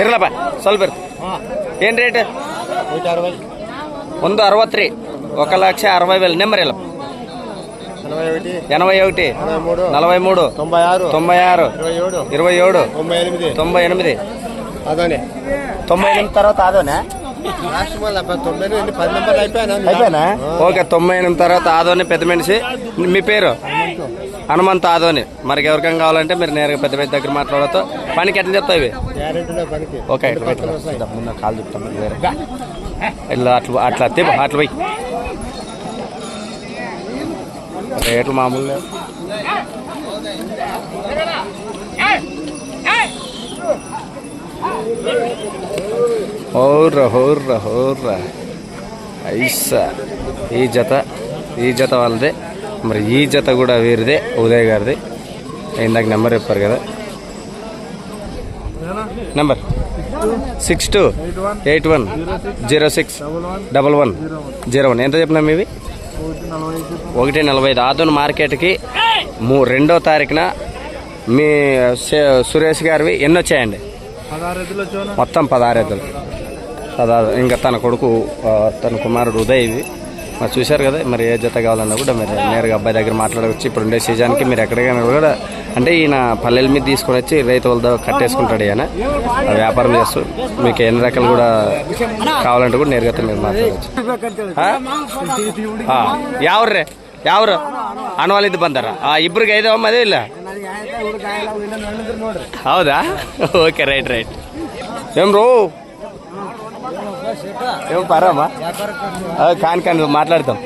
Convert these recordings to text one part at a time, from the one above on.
ಇರಲಪ್ಪ ಸ್ವಲ್ಪ ಇರ್ತ ಏನು ರೇಟ್ ಒಂದು అరవై ರೀ ఒక లక్ష అరవై వేలు. నెంబర్ ఇలా ఎనభై ఒకటి. నలభై మూడు. తొంభై ఆరు. తొంభై ఆరు ఇరవై ఏడు. తొంభై ఎనిమిది. తొంభై ఎనిమిది. తొంభై ఎనిమిది తర్వాత అదోనే? అయిపోయాను? అయిపోయినా? ఓకే తొంభై ఎనిమిది తర్వాత ఆదోని పెద్ద మనిషి. మీ పేరు? హనుమంత్. ఆదోని. మనకి ఎవరికైనా కావాలంటే మీరు నేరుగా పెద్ద పెద్ద దగ్గర మాట్లాడవచ్చు పనికి ఎట్లా చెప్తావు ఇవి? ఓకే ముందు కాలు వేరే. ఇట్లా అట్లా అట్లా తిప్పు అట్లా పోయి. రేట్లు మామూలు లేవు. హోర్రా హోర్రా హోర్రా. ఐసా. ఈ జత ఈ జత వాళ్ళదే. మరి ఈ జత కూడా వీరిదే ఉదయ్ గారిది. ఇందాక నెంబర్ చెప్పారు కదా. Number? Six two eight one zero six double one zero one. ఎంత చెప్పినాం ఇవి? ఒకటి నలభై ఐదు. ఆదోన్ మార్కెట్కి మూ రెండో తారీఖున మీ సురేష్ గారివి ఎన్ని వచ్చాయండి మొత్తం పదహారు ఎద్దులు. ఇంకా తన కొడుకు ఆ, తన కుమారుడు ఉదయ్ ఇవి మరి చూశారు కదా మరి ఏ జత కావాలన్నా కూడా మీరు నేరుగా అబ్బాయి దగ్గర మాట్లాడవచ్చు ఇప్పుడు ఉండే సీజన్కి మీరు ఎక్కడికైనా కూడా అంటే ఈయన పల్లెల మీద తీసుకొని వచ్చి రైతు వాళ్ళతో కట్టేసుకుంటాడు ఈయన ఆ వ్యాపారం చేస్తూ మీకు ఎన్ని రకాలు కూడా కావాలంటే కూడా నేరుగా మీరు మాట్లాడవచ్చు ఆ? ఆ, ಯಾವ್ರೆ ಯಾವ್ರು ಅನ್ವಾಲಿದ್ದು ಬಂದಾರ ಆ ಇಬ್ರಿಗೆ ಐದವ ಮದುವೆ ಇಲ್ಲ ಹೌದಾ ఓకే రైట్ రైట్ ఏం ఏం పరామా కాని కాని మాట్లాడతాం.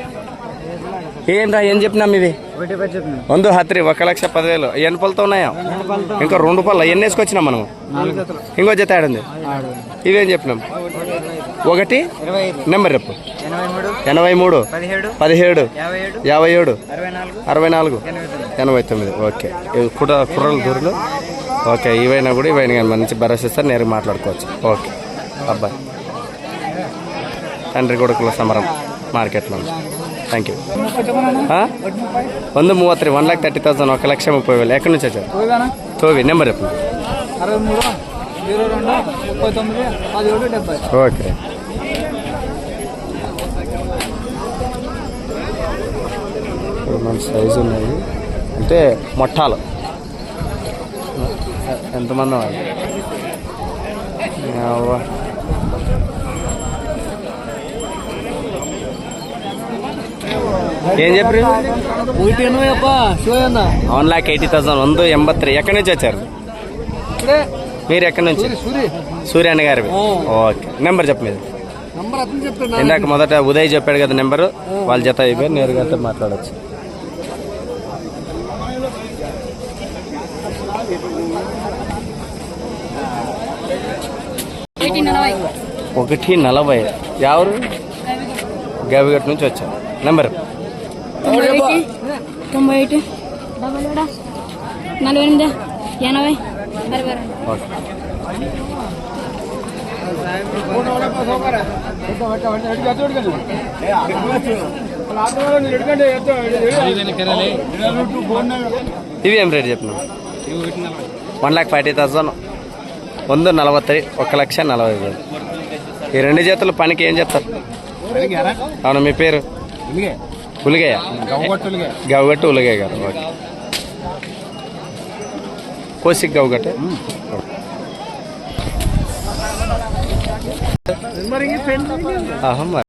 ఏంరా ఏం చెప్పినాం ఇది వందు హత్రి ఒక లక్ష పదివేలు. ఎన్ని పళ్ళతో ఉన్నాయా? ఇంకా రెండు పళ్ళు. ఎన్ని వేసుకొచ్చినాం మనము? ఇంకో జత ఆడింది ఇవేం చెప్పినాం? ఒకటి నెంబర్ రేపు ఎనభై మూడు పదిహేడు యాభై ఏడు అరవై నాలుగు ఎనభై తొమ్మిది. ఓకే. కుట్ర కుట్రలు దూరలు. ఓకే ఇవైనా కూడా ఇవైనా మంచి భరోసా ఇస్తారు నేరుగా మాట్లాడుకోవచ్చు. ఓకే. అబ్బాయి తండ్రి కొడుకుల సమరం మార్కెట్లో థ్యాంక్ యూ ಒಂದು ಮೂವತ್ತು ರೀ ಒನ್ ಲ್ಯಾಕ್ ತರ್ಟಿ ತೌಸಂಡ್ ఒక లక్ష ముప్పై వేలు ఎక్కడి నుంచి వచ్చారు తోవి నెంబర్ చెప్పండి అరవై మూడు జీరో రెండు ముప్పై తొమ్మిది పదిహేడు డెబ్బై ఓకే ఇప్పుడు మన సైజు ఉన్నాయి అంటే మొట్టాలు ఎంతమంది వాళ్ళు ఏం వన్ ల్యాక్ ఎయిటీ థౌసండ్ వంద ఎంబత్తి ఎక్కడి నుంచి వచ్చారు? మీరు ఎక్కడి నుంచి? సూరి సూర్యన్న గారివి. ఓకే. నెంబర్ చెప్పు చెప్తున్నా ఇందాక మొదట ఉదయ్ చెప్పాడు కదా నెంబరు. వాళ్ళ జత అయిపోయి నేరుగా అయితే మాట్లాడచ్చు. ఒకటి నలభై. ఎవరు గవిగట్ నుంచి వచ్చారు. నెంబర్. తొంభై ఒకటి తొంభై ఒకటి డబల్ ఏడు. నలభై ఎనిమిది. ఎనభై. అరవై ఇవి ఏం రేట్ చెప్పినావు? One lakh forty thousand. వంద నలభై ఒక లక్ష నలభై వేలు. ఈ రెండు చేతుల పనికి ఏం చెప్తారు అవును మీ పేరు? ఉలిగయ్య గవ్వగట్టు ఉలిగయ్య గారు ఓకే. కోసిక్ గవ్వగట్టు? ఆహా మరి.